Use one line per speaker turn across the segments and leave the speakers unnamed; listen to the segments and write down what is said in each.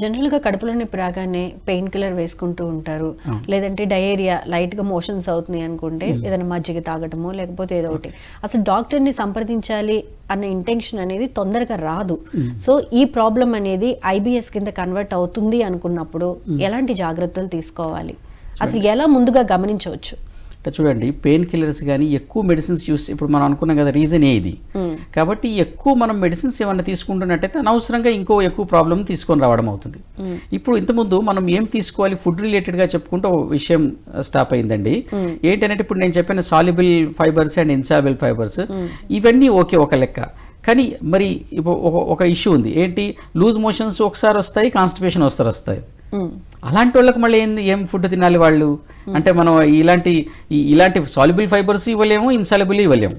జనరల్గా కడుపులో నొప్పి రాగానే పెయిన్ కిల్లర్ వేసుకుంటూ ఉంటారు. లేదంటే డయేరియా లైట్గా మోషన్స్ అవుతున్నాయి అనుకుంటే ఏదైనా మజ్జిగ తాగటమో లేకపోతే ఏదో ఒకటి. అసలు డాక్టర్ని సంప్రదించాలి అన్న ఇంటెన్షన్ అనేది తొందరగా రాదు. సో ఈ ప్రాబ్లం అనేది ఐబిఎస్ కింద కన్వర్ట్ అవుతుంది అనుకున్నప్పుడు ఎలాంటి జాగ్రత్తలు తీసుకోవాలి? అసలు ఎలా ముందుగా గమనించవచ్చు?
అంటే చూడండి పెయిన్ కిల్లర్స్ కానీ ఎక్కువ మెడిసిన్స్ యూస్ ఇప్పుడు మనం అనుకున్నాం కదా రీజన్ ఏ ఇది కాబట్టి ఎక్కువ మనం మెడిసిన్స్ ఏమైనా తీసుకుంటున్నట్టయితే అనవసరంగా ఇంకో ఎక్కువ ప్రాబ్లం తీసుకొని రావడం అవుతుంది. ఇప్పుడు ఇంతకుముందు మనం ఏం తీసుకోవాలి? ఫుడ్ రిలేటెడ్గా చెప్పుకుంటూ ఒక విషయం స్టాప్ అయిందండి. ఏంటంటే ఇప్పుడు నేను చెప్పిన soluble fibres and insoluble fibres ఇవన్నీ ఓకే ఒక లెక్క. కానీ మరి ఇప్పుడు ఒక- ఒక ఇష్యూ ఉంది. ఏంటి? లూజ్ మోషన్స్ ఒకసారి వస్తాయి కాన్స్టిపేషన్ ఒకసారి వస్తాయి. అలాంటి వాళ్ళకి మళ్ళీ ఏం ఏం ఫుడ్ తినాలి వాళ్ళు? అంటే మనం ఇలాంటి ఇలాంటి సాల్యుబుల్ ఫైబర్స్ ఇవ్వలేము ఇన్సాల్యుబుల్ ఇవ్వలేము.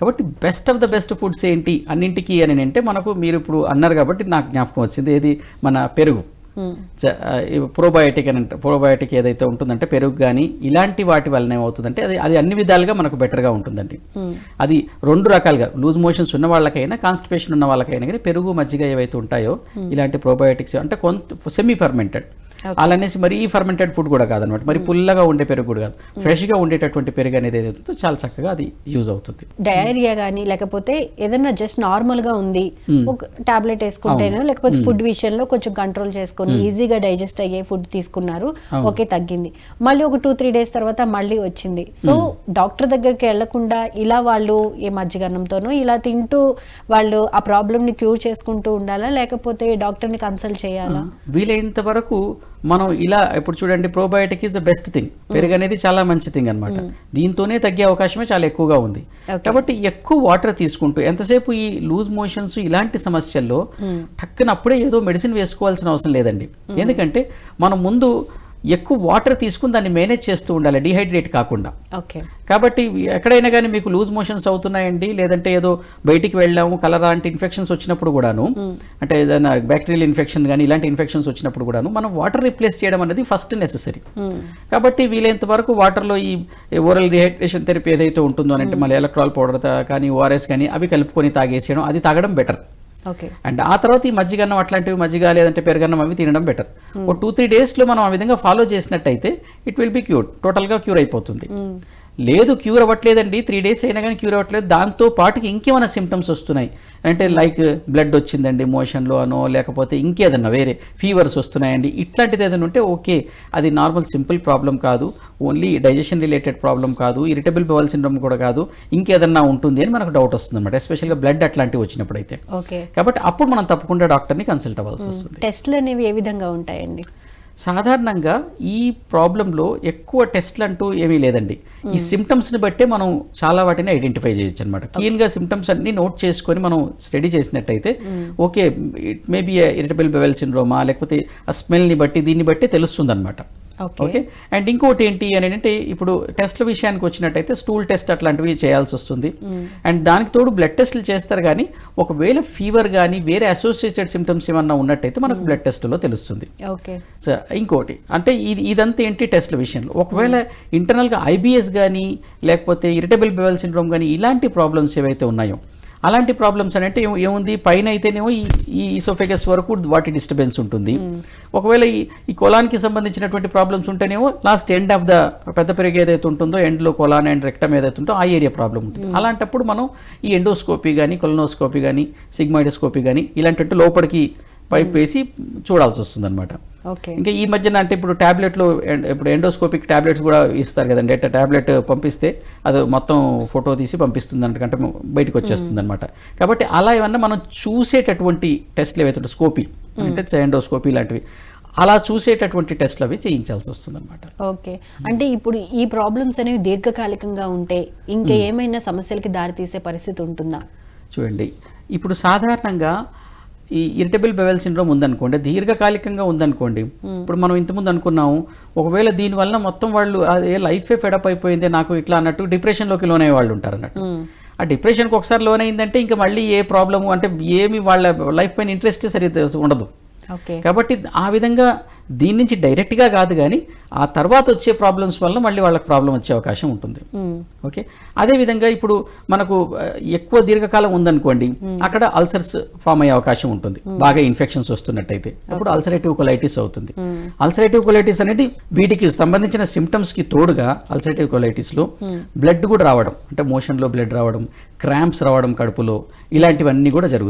కాబట్టి best of the best foods ఏంటి? అన్నింటికి అని అంటే మనకు మీరు ఇప్పుడు అన్నారు కాబట్టి నాకు జ్ఞాపకం వచ్చింది. ఏది? మన పెరుగు. ప్రోబయోటిక్ అని అంటే ప్రోబయోటిక్ ఏదైతే ఉంటుందంటే పెరుగు కానీ ఇలాంటి వాటి వలన ఏమవుతుందంటే అది అది అన్ని విధాలుగా మనకు బెటర్గా ఉంటుందండి. అది రెండు రకాలుగా లూజ్ మోషన్స్ ఉన్న వాళ్ళకైనా కాన్స్టిపేషన్ ఉన్న వాళ్ళకైనా కానీ పెరుగు మజ్జిగ ఏవైతే ఉంటాయో ఇలాంటి ప్రోబయోటిక్స్ అంటే కొంత సెమీ ఫర్మెంటెడ్ అలానేసి మరీ ఫర్మెంటెడ్ ఫుడ్ కూడా కాదనమాట. మరి పుల్లగా ఉండే పెరుగు కూడా కాదు. ఫ్రెష్గా ఉండేటటువంటి పెరుగు అనేది ఏదైతే చాలా చక్కగా అది యూజ్ అవుతుంది.
డయేరియా కానీ లేకపోతే ఏదైనా జస్ట్ నార్మల్గా ఉంది ఒక టాబ్లెట్ వేసుకుంటేనో లేకపోతే ఫుడ్ విషయంలో కొంచెం కంట్రోల్ చేసుకొని ఈజీగా డైజెస్ట్ అయ్యే ఫుడ్ తీసుకున్నారు ఓకే తగ్గింది. మళ్ళీ ఒక టూ త్రీ డేస్ తర్వాత మళ్ళీ వచ్చింది. సో డాక్టర్ దగ్గరికి వెళ్ళకుండా ఇలా వాళ్ళు ఏ మజ్జిగన్నంతోనో ఇలా తింటూ వాళ్ళు ఆ ప్రాబ్లమ్ని క్యూర్ చేసుకుంటూ ఉండాలా లేకపోతే డాక్టర్ని కన్సల్ట్ చేయాలా?
వీలైనంత వరకు మనం ఇలా ఇప్పుడు చూడండి probiotic is the best thing పెరుగు అనేది చాలా మంచి థింగ్ అనమాట దీంతోనే తగ్గే అవకాశమే చాలా ఎక్కువగా ఉంది. కాబట్టి ఎక్కువ వాటర్ తీసుకుంటూ ఎంతసేపు ఈ లూజ్ మోషన్స్ ఇలాంటి సమస్యల్లో టక్కున అప్పుడే ఏదో మెడిసిన్ వేసుకోవాల్సిన అవసరం లేదండి. ఎందుకంటే మనం ముందు ఎక్కువ వాటర్ తీసుకుని దాన్ని మేనేజ్ చేస్తూ ఉండాలి డిహైడ్రేట్ కాకుండా.
ఓకే.
కాబట్టి ఎక్కడైనా కానీ మీకు లూజ్ మోషన్స్ అవుతున్నాయండి లేదంటే ఏదో బయటికి వెళ్ళాము కలర్ లాంటి ఇన్ఫెక్షన్స్ వచ్చినప్పుడు కూడాను అంటే ఏదైనా బ్యాక్టీరియల్ ఇన్ఫెక్షన్ కానీ ఇలాంటి ఇన్ఫెక్షన్స్ వచ్చినప్పుడు కూడాను మనం వాటర్ రిప్లేస్ చేయడం అనేది ఫస్ట్ నెసెసరీ కాబట్టి వీలైనంత వరకు వాటర్లో ఈ ఓరల్ రిహైడ్రేషన్ థెరపీ ఏదైతే ఉంటుందో అని అంటే మళ్ళీ ఎలక్ట్రాల్ పౌడర్ కానీ ఓఆర్ఎస్ కానీ అవి కలుపుకొని తాగేసేయడం అది తాగడం బెటర్ అండ్ ఆ తర్వాత ఈ మజ్జిగన్నం అట్లాంటివి మజ్జిగ లేదంటే పెరుగన్నం అవి తినడం బెటర్ ఓ టూ త్రీ డేస్లో మనం ఆ విధంగా ఫాలో చేసినట్టయితే ఇట్ విల్ బి క్యూర్ టోటల్గా క్యూర్ అయిపోతుంది. లేదు క్యూర్ అవ్వట్లేదండి. త్రీ డేస్ అయినా కానీ క్యూర్ అవ్వట్లేదు. దాంతో పాటుకి ఇంకేమైనా సిమ్టమ్స్ వస్తున్నాయి. అంటే లైక్ బ్లడ్ వచ్చిందండి మోషన్లో అనో లేకపోతే ఇంకేదన్నా వేరే ఫీవర్స్ వస్తున్నాయండి. ఇట్లాంటిది ఏదైనా ఉంటే ఓకే అది నార్మల్ సింపుల్ ప్రాబ్లం కాదు. ఓన్లీ డైజెషన్ రిలేటెడ్ ప్రాబ్లం కాదు. ఇరిటబుల్ బవల్ సిండ్రోమ్ కూడా కాదు. ఇంకేదన్నా ఉంటుంది అని మనకు డౌట్ వస్తుంది అనమాట ఎస్పెషల్గా బ్లడ్ అట్లాంటివి వచ్చినప్పుడు అయితే
ఓకే
కాబట్టి అప్పుడు మనం తప్పకుండా డాక్టర్ని కన్సల్ట్ అవ్వాల్సి వస్తుంది.
టెస్ట్లు అనేవి ఏ విధంగా ఉంటాయండి?
సాధారణంగా ఈ ప్రాబ్లంలో ఎక్కువ టెస్ట్లు అంటూ ఏమీ లేదండి. ఈ సిమ్టమ్స్ని బట్టే మనం చాలా వాటిని ఐడెంటిఫై చేయొచ్చు అనమాట క్లీన్గా సిమ్టమ్స్ అన్ని నోట్ చేసుకొని మనం స్టడీ చేసినట్టయితే okay it may be irritable bowel సిండ్రోమా లేకపోతే ఆ స్మెల్ని బట్టి దీన్ని బట్టి తెలుస్తుంది అనమాట
ఓకే
అండ్ ఇంకోటి ఏంటి అని అంటే ఇప్పుడు టెస్ట్ల విషయానికి వచ్చినట్టయితే స్టూల్ టెస్ట్ అట్లాంటివి చేయాల్సి వస్తుంది. అండ్ దానికి తోడు బ్లడ్ టెస్ట్లు చేస్తారు కానీ ఒకవేళ ఫీవర్ కానీ వేరే అసోసియేటెడ్ సిమ్టమ్స్ ఏమన్నా ఉన్నట్టయితే మనకు బ్లడ్ టెస్ట్లో తెలుస్తుంది.
ఓకే
సో ఇంకోటి అంటే ఇది ఇదంతా ఏంటి టెస్ట్ల విషయంలో? ఒకవేళ ఇంటర్నల్గా ఐబిఎస్ కానీ లేకపోతే ఇరిటబుల్ బెవెల్ సిండ్రోమ్ కానీ ఇలాంటి ప్రాబ్లమ్స్ ఏవైతే ఉన్నాయో అలాంటి ప్రాబ్లమ్స్ అని అంటే ఏముంది? పైన అయితేనేమో ఈ ఈ ఈసోఫెగస్ వరకు వాటి డిస్టర్బెన్స్ ఉంటుంది. ఒకవేళ ఈ ఈ కొలాన్కి సంబంధించినటువంటి ప్రాబ్లమ్స్ ఉంటేనేమో లాస్ట్ ఎండ్ ఆఫ్ ద పెద్ద పెరుగు ఏదైతే ఉంటుందో ఎండ్లో కొలాన్ అండ్ రెక్టమ్ ఏదైతే ఉంటుందో ఆ ఏరియా ప్రాబ్లం ఉంటుంది. అలాంటప్పుడు మనం ఈ ఎండోస్కోపీ కానీ కొలనోస్కోపీ కానీ సిగ్మాయిడోస్కోపీ కానీ ఇలాంటి లోపలికి పైప్ వేసి చూడాల్సి వస్తుంది అనమాట
ఓకే.
ఇంకా ఈ మధ్యన అంటే ఇప్పుడు ట్యాబ్లెట్లు ఇప్పుడు ఎండోస్కోపిక్ ట్యాబ్లెట్స్ కూడా ఇస్తారు కదండి. అంటే ట్యాబ్లెట్ పంపిస్తే అది మొత్తం ఫోటో తీసి పంపిస్తుంది అంటే బయటకు వచ్చేస్తుంది అనమాట కాబట్టి అలా ఏమన్నా మనం చూసేటటువంటి టెస్ట్లు ఏవైతే స్కోపీ అంటే ఎండోస్కోపీ లాంటివి అలా చూసేటటువంటి టెస్ట్లు అవి చేయించాల్సి వస్తుంది అనమాట
ఓకే. అంటే ఇప్పుడు ఈ ప్రాబ్లమ్స్ అనేవి దీర్ఘకాలికంగా ఉంటే ఇంకా ఏమైనా సమస్యలకి దారితీసే పరిస్థితి ఉంటుందా?
చూడండి. ఇప్పుడు సాధారణంగా ఈ ఇరిటబుల్ బెవెల్ సిండ్రోమ్ ఉందనుకోండి దీర్ఘకాలికంగా ఉందనుకోండి ఇప్పుడు మనం ఇంతకుముందు అనుకున్నాము ఒకవేళ దీనివల్ల మొత్తం వాళ్ళు అదే లైఫే ఫెడప్ అయిపోయింది నాకు ఇట్లా అన్నట్టు డిప్రెషన్లోకి లోనయ్యే వాళ్ళు ఉంటారు అన్నట్టు. ఆ డిప్రెషన్కి ఒకసారి లోన్ అయిందంటే ఇంకా మళ్ళీ ఏ ప్రాబ్లము అంటే ఏమి వాళ్ళ లైఫ్ పైన ఇంట్రెస్ట్ సరిగ్గా ఉండదు. కాబట్టి ఆ విధంగా దీని నుంచి డైరెక్ట్గా కాదు కానీ ఆ తర్వాత వచ్చే ప్రాబ్లమ్స్ వల్ల మళ్ళీ వాళ్ళకి ప్రాబ్లం వచ్చే అవకాశం ఉంటుంది. ఓకే అదేవిధంగా ఇప్పుడు మనకు ఎక్కువ దీర్ఘకాలం ఉందనుకోండి అక్కడ అల్సర్స్ ఫామ్ అయ్యే అవకాశం ఉంటుంది. బాగా ఇన్ఫెక్షన్స్ వస్తున్నట్టయితే. అప్పుడు అల్సరేటివ్ కొలైటిస్ అవుతుంది. అల్సరేటివ్ కొలైటిస్ అనేది వీటికి సంబంధించిన సిమ్టమ్స్కి తోడుగా అల్సరేటివ్ కొలైటిస్లో బ్లడ్ కూడా రావడం. అంటే మోషన్లో బ్లడ్ రావడం క్రాంప్స్ రావడం కడుపులో ఇలాంటివన్నీ కూడా జరుగుతాయి.